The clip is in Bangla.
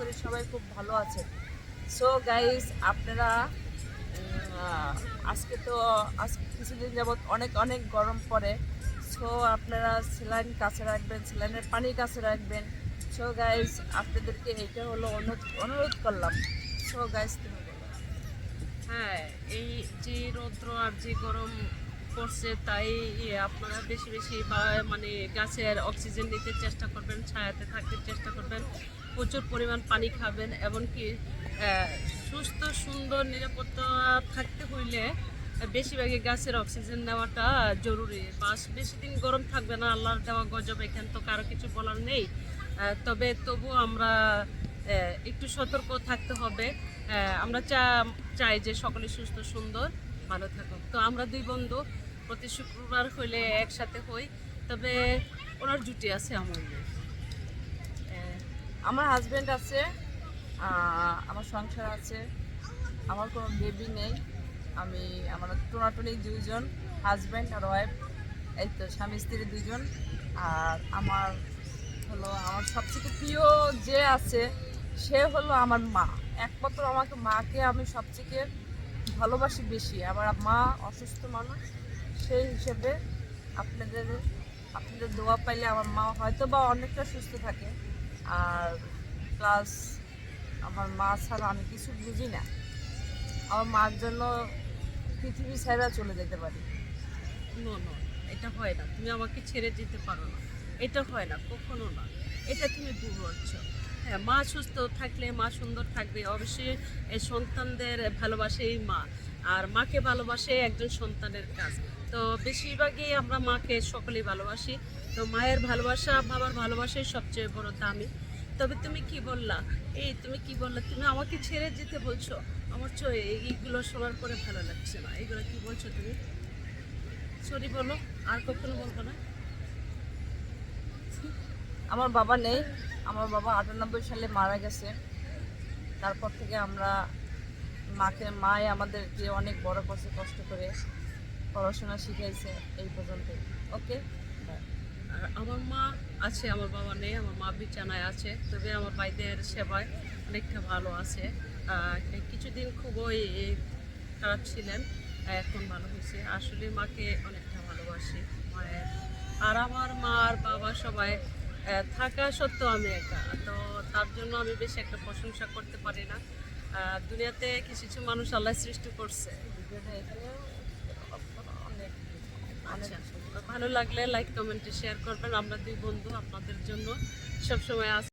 করি সবাই খুব ভালো আছেন। সো গাইস আপনারা আজকে তো আজকে কিছুদিন যাবৎ অনেক অনেক গরম পড়ে। সো আপনারা স্যালাইন কাছে রাখবেন, স্যালাইনের পানি কাছে রাখবেন। সো গাইস আপনাদেরকে এইটা হলো অনুরোধ করলাম। সো গাইস তুমি হ্যাঁ এই যে রৌদ্র আর যে গরম পড়ছে, তাই আপনারা বেশি বেশি বা মানে গাছের অক্সিজেন নিতে চেষ্টা করবেন, ছায়াতে থাকতে চেষ্টা করবেন। প্রচুর পরিমাণ পানি খাবেন, এমনকি সুস্থ, সুন্দর, নিরাপত্তা থাকতে হইলে বেশিরভাগই গাছের অক্সিজেন নেওয়াটা জরুরি। বাস বেশি দিন গরম থাকবে না, আল্লাহর দেওয়া গজব, এখান তো কারও কিছু বলার নেই। তবে তবু আমরা একটু সতর্ক থাকতে হবে। আমরা চা, চাই যে সকলে সুস্থ, সুন্দর, ভালো থাকুক। তো আমরা দুই বন্ধু, প্রতি শুক্রবার হইলে একসাথে হই, তবে ওনার জুটি আছে আমার। আমার হাজব্যান্ড আছে আমার সংসার আছে, আমার কোনো বেবি নেই, আমি, আমার টোনাটুনি দুইজন হাজব্যান্ড আর ওয়াইফ এই তো স্বামী, স্ত্রী দুজন আর আমার হলো, আমার সবথেকে প্রিয় যে আছে, সে হলো আমার মা। একমাত্র আমাকে মাকে আমি সবথেকে ভালোবাসি বেশি। আমার মা অসুস্থ মানুষ, সেই হিসেবে আপনাদের আপনাদের দোয়া পাইলে আমার মা হয়তো বা অনেকটা সুস্থ থাকে। আর প্লাস আমার মা ছাড়া আমি কিছু বুঝি না। আমার মার জন্য পৃথিবী ছেড়া চলে যেতে পারি। এটা হয় না। তুমি আমাকে ছেড়ে যেতে পারো না। এটা হয় না, কখনো না। এটা তুমি হ্যাঁ মা সুস্থ থাকলে মা সুন্দর থাকবে। অবশ্যই এই সন্তানদের ভালোবাসেই মা। আর মাকে ভালোবাসে একজন সন্তানের কাজ। তো বেশিরভাগই আমরা মাকে সকলেই ভালোবাসি। তো মায়ের ভালোবাসা, বাবার ভালোবাসাই সবচেয়ে বড় দামি। তবে তুমি কি বললা? এই তুমি কি বললা? তুমি আমাকে ছেড়ে যেতে বলছো? আমার চো এইগুলো শোনার পরে ভালো লাগছে না। এইগুলো কি বলছো তুমি? সরি বলো, আর কখনো বলব না? আমার বাবা নেই। আমার বাবা আটানব্বই সালে মারা গেছে। তারপর থেকে আমরা মাকে, মাই আমাদেরকে অনেক বড় করছে, কষ্ট করে পড়াশোনা শিখাইছে এই পর্যন্ত ওকে? আর আমার মা আছে, আমার বাবা নেই, আমার মা বিছানায় আছে, তবে আমার ভাইদের সেবায় অনেকটা ভালো আছে। কিছুদিন খুবই খারাপ ছিলেন, এখন ভালো হয়েছে। আসলে মাকে অনেকটা ভালোবাসি, মায়ের। আর আমার মা আর বাবা সবাই থাকা সত্ত্বেও আমি একা। তো তার জন্য আমি বেশি একটা প্রশংসা করতে পারি না। দুনিয়াতে কিছু কিছু মানুষ আল্লাহ সৃষ্টি করছে। আচ্ছা ভালো লাগলে লাইক কমেন্টে শেয়ার করবেন। আমরা দুই বন্ধু আপনাদের জন্য সবসময় আছি।